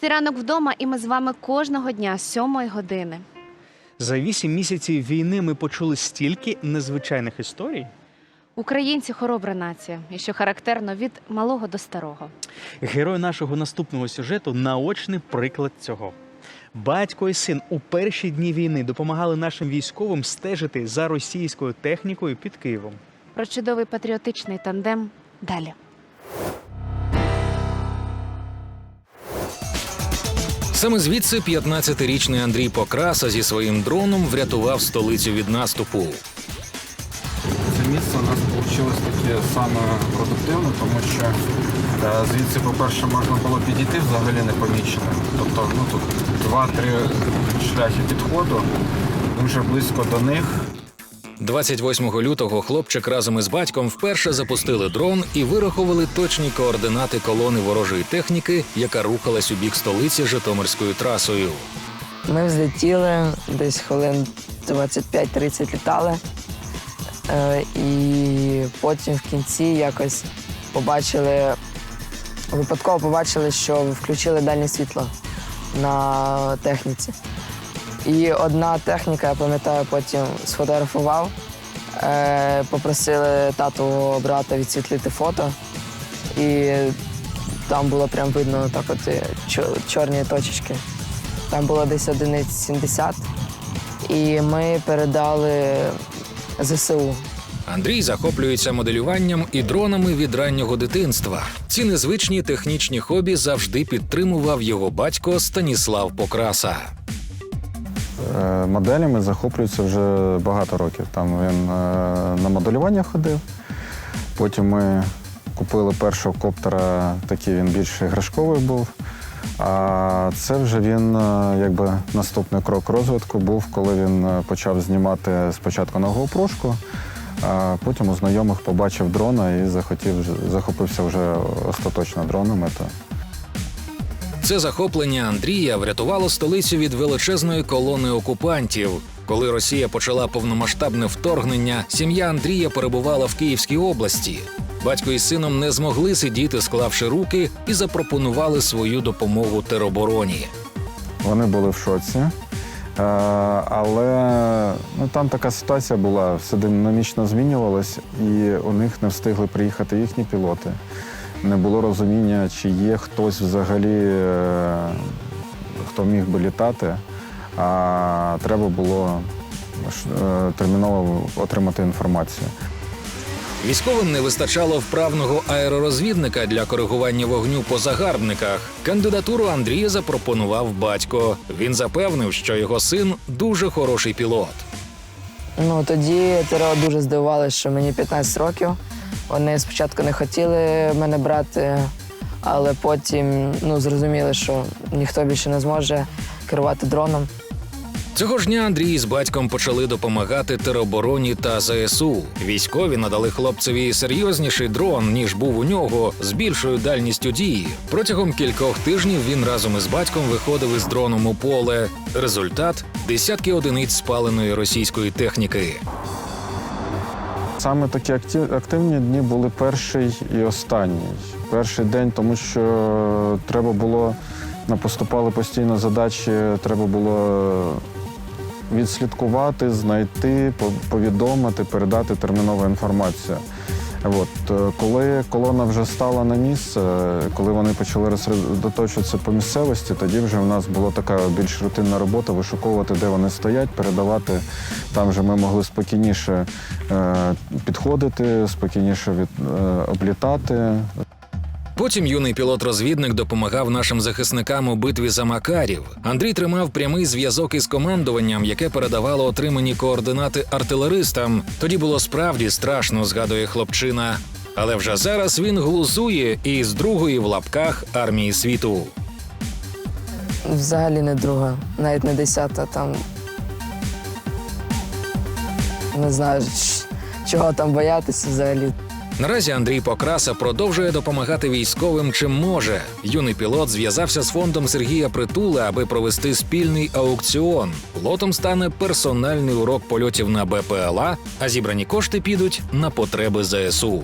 Це ранок вдома, і ми з вами кожного дня з сьомої години. За вісім місяців війни ми почули стільки незвичайних історій. Українці хоробра нація, і що характерно від малого до старого. Герой нашого наступного сюжету наочний приклад цього. Батько і син у перші дні війни допомагали нашим військовим стежити за російською технікою під Києвом. Про чудовий патріотичний тандем далі. Саме звідси 15-річний Андрій Покраса зі своїм дроном врятував столицю від наступу. Це місце у нас вийшло таке саме продуктивне, тому що е, звідси, по-перше, можна було підійти взагалі непоміченим. Тобто ну, тут два-три шляхи підходу, дуже близько до них. 28 лютого хлопчик разом із батьком вперше запустили дрон і вирахували точні координати колони ворожої техніки, яка рухалась у бік столиці Житомирською трасою. Ми взлетіли, десь хвилин 25-30 літали. Е, і потім в кінці якось побачили, випадково побачили, що включили дальнє світло на техніці. І одна техніка, я пам'ятаю, потім сфотографував, е, попросили тату брата відсвітлити фото. І там було прям видно так от е, чорні точечки. Там було десь одиниць 70. І ми передали ЗСУ. Андрій захоплюється моделюванням і дронами від раннього дитинства. Ці незвичні технічні хобі завжди підтримував його батько Станіслав Покраса. Е, Моделями захоплюється вже багато років. Там він е, на моделювання ходив. Потім ми купили першого коптера, такий він більш іграшковий був. А це вже він, е, якби наступний крок розвитку був, коли він почав знімати спочатку на GoPro, а потім у знайомих побачив дрона і захотів, захопився вже остаточно дронами. Це захоплення Андрія врятувало столицю від величезної колони окупантів. Коли Росія почала повномасштабне вторгнення, сім'я Андрія перебувала в Київській області. Батько із сином не змогли сидіти, склавши руки, і запропонували свою допомогу теробороні. Вони були в шоці. Е, Але ну, там така ситуація була, все динамічно змінювалось, і у них не встигли приїхати їхні пілоти. Не було розуміння, чи є хтось взагалі, е, хто міг би літати, а треба було е, терміново отримати інформацію. Військовим не вистачало вправного аеророзвідника для коригування вогню по загарбниках. Кандидатуру Андрія запропонував батько. Він запевнив, що його син дуже хороший пілот. Ну тоді ТРО дуже здивувалися, що мені 15 років. Вони спочатку не хотіли мене брати, але потім ну, зрозуміли, що ніхто більше не зможе керувати дроном. Цього ж дня Андрій з батьком почали допомагати теробороні та ЗСУ. Військові надали хлопцеві серйозніший дрон, ніж був у нього, з більшою дальністю дії. Протягом кількох тижнів він разом із батьком виходив із дроном у поле. Результат десятки одиниць спаленої російської техніки. Саме такі активні дні були перший і останній. Перший день, тому що треба було, поступали постійно задачі, треба було відслідкувати, знайти, повідомити, передати термінову інформацію. От, е, коли колона вже стала на місце, коли вони почали розсередоточуватися по місцевості, тоді вже в нас була така більш рутинна робота вишуковувати, де вони стоять, передавати. Там вже ми могли спокійніше е, підходити, спокійніше від, е, облітати. Потім юний пілот-розвідник допомагав нашим захисникам у битві за Макарів. Андрій тримав прямий зв'язок із командуванням, яке передавало отримані координати артилеристам. Тоді було справді страшно, згадує хлопчина. Але вже зараз він глузує із другої в лапках армії світу. Взагалі не друга, навіть не десята. Там не знаю, чого там боятися взагалі. Наразі Андрій Покраса продовжує допомагати військовим чим може. Юний пілот зв'язався з фондом Сергія Притула, аби провести спільний аукціон. Лотом стане персональний урок польотів на БПЛА, а зібрані кошти підуть на потреби ЗСУ.